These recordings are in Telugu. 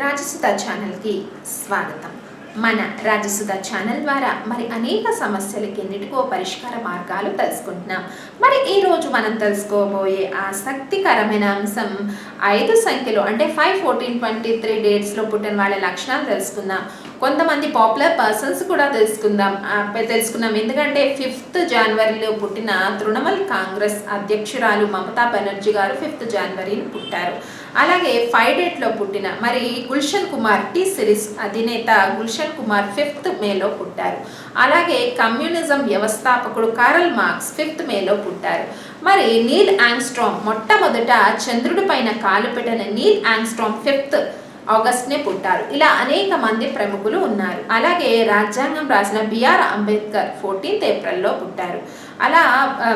రాజసుధ ఛానల్కి స్వాగతం. మన రాజసుధ ఛానల్ ద్వారా మరి అనేక సమస్యలకి ఎన్నిటికో పరిష్కార మార్గాలు తెలుసుకుంటున్నాం. మరి ఈరోజు మనం తెలుసుకోబోయే ఆసక్తికరమైన అంశం ఐదు సంఖ్యలో అంటే ఫైవ్ ఫోర్టీన్ ట్వంటీ త్రీ డేట్స్లో పుట్టిన వాళ్ళ లక్షణాలు తెలుసుకుందాం. కొంతమంది పాపులర్ పర్సన్స్ కూడా తెలుసుకుందాం. తెలుసుకున్నాం. ఎందుకంటే ఫిఫ్త్ జనవరిలో పుట్టిన తృణమూల్ కాంగ్రెస్ అధ్యక్షురాలు మమతా బెనర్జీ గారు ఫిఫ్త్ జనవరిని పుట్టారు. అలాగే ఫైవ్ డేట్లో పుట్టిన మరి గుల్షన్ కుమార్ టీ సిరీస్ అధినేత గుల్షన్ కుమార్ ఫిఫ్త్ మేలో పుట్టారు. అలాగే కమ్యూనిజం వ్యవస్థాపకుడు కారల్ మార్క్స్ ఫిఫ్త్ మేలో పుట్టారు. మరి నీల్ యాంగ్స్ట్రామ్ మొట్టమొదట చంద్రుడి పైన కాలు పెట్టిన నీల్ యాంగ్స్ట్రామ్ ఫిఫ్త్ ఆగస్ట్నే పుట్టారు. ఇలా అనేక మంది ప్రముఖులు ఉన్నారు. అలాగే రాజ్యాంగం రాసిన బిఆర్ అంబేద్కర్ ఫోర్టీన్త్ ఏప్రిల్లో పుట్టారు. అలా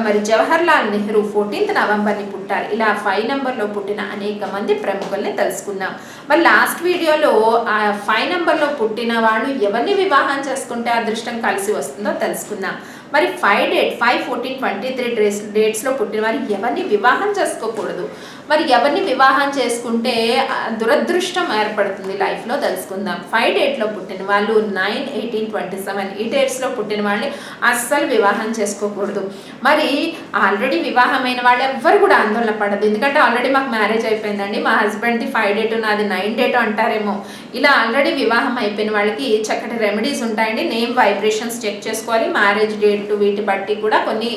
మరి జవహర్ లాల్ నెహ్రూ ఫోర్టీన్త్ నవంబర్ని పుట్టారు. ఇలా ఫైవ్ నెంబర్లో పుట్టిన అనేక మంది ప్రముఖుల్ని తెలుసుకుందాం. మరి లాస్ట్ వీడియోలో ఆ ఫైవ్ నెంబర్లో పుట్టిన వాళ్ళు ఎవరిని వివాహం చేసుకుంటే అదృష్టం కలిసి వస్తుందో తెలుసుకుందాం. మరి five date five fourteen twenty three days డేట్స్లో పుట్టిన వారు ఎవరిని వివాహం చేసుకోకూడదు? మరి ఎవరిని వివాహం చేసుకుంటే దురదృష్టం ఏర్పడుతుంది లైఫ్లో తెలుసుకుందాం. ఫైవ్ డేట్లో పుట్టిన వాళ్ళు నైన్ ఎయిటీన్ ట్వంటీ సెవెన్ ఈ డేట్స్లో పుట్టిన వాళ్ళని అస్సలు వివాహం చేసుకోకూడదు. మరి ఆల్రెడీ వివాహమైన వాళ్ళు ఎవ్వరు కూడా ఆందోళన పడదు ఎందుకంటే ఆల్రెడీ మాకు మ్యారేజ్ అయిపోయిందండి. మా హస్బెండ్ది ఫైవ్ డేట్ నాది నైన్ డేట్ అంటారేమో. ఇలా ఆల్రెడీ వివాహం అయిపోయిన వాళ్ళకి చక్కటి రెమెడీస్ ఉంటాయండి. నేమ్ వైబ్రేషన్స్ చెక్ చేసుకోవాలి. మ్యారేజ్ డేట్ వీటి బట్టి కూడా కొన్ని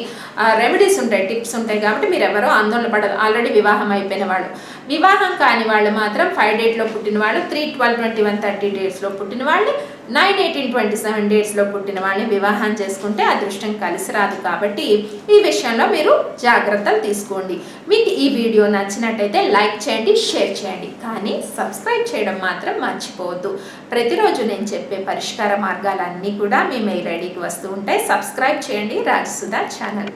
రెమెడీస్ ఉంటాయి టిప్స్ ఉంటాయి కాబట్టి మీరు ఎవరో ఆందోళన పడదు ఆల్రెడీ వివాహం అయిపోయిన వాళ్ళు. వివాహం కాని వాళ్ళు మాత్రం ఫైవ్ డేట్లో పుట్టిన వాళ్ళు three twelve twenty one thirty డేట్స్లో పుట్టిన వాళ్ళు నైన్ ఎయిటీన్ ట్వంటీ సెవెన్ డేట్స్లో పుట్టిన వాళ్ళని వివాహం చేసుకుంటే అదృష్టం కలిసి రాదు కాబట్టి ఈ విషయంలో మీరు జాగ్రత్తలు తీసుకోండి. మీకు ఈ వీడియో నచ్చినట్టయితే లైక్ చేయండి షేర్ చేయండి. కానీ సబ్స్క్రైబ్ చేయడం మాత్రం మర్చిపోవద్దు. ప్రతిరోజు నేను చెప్పే పరిష్కార మార్గాలన్నీ కూడా మీ మెయిల్ ఐడికి వస్తూ ఉంటాయి. సబ్స్క్రైబ్ చేయండి. రాజసుధా ఛానల్.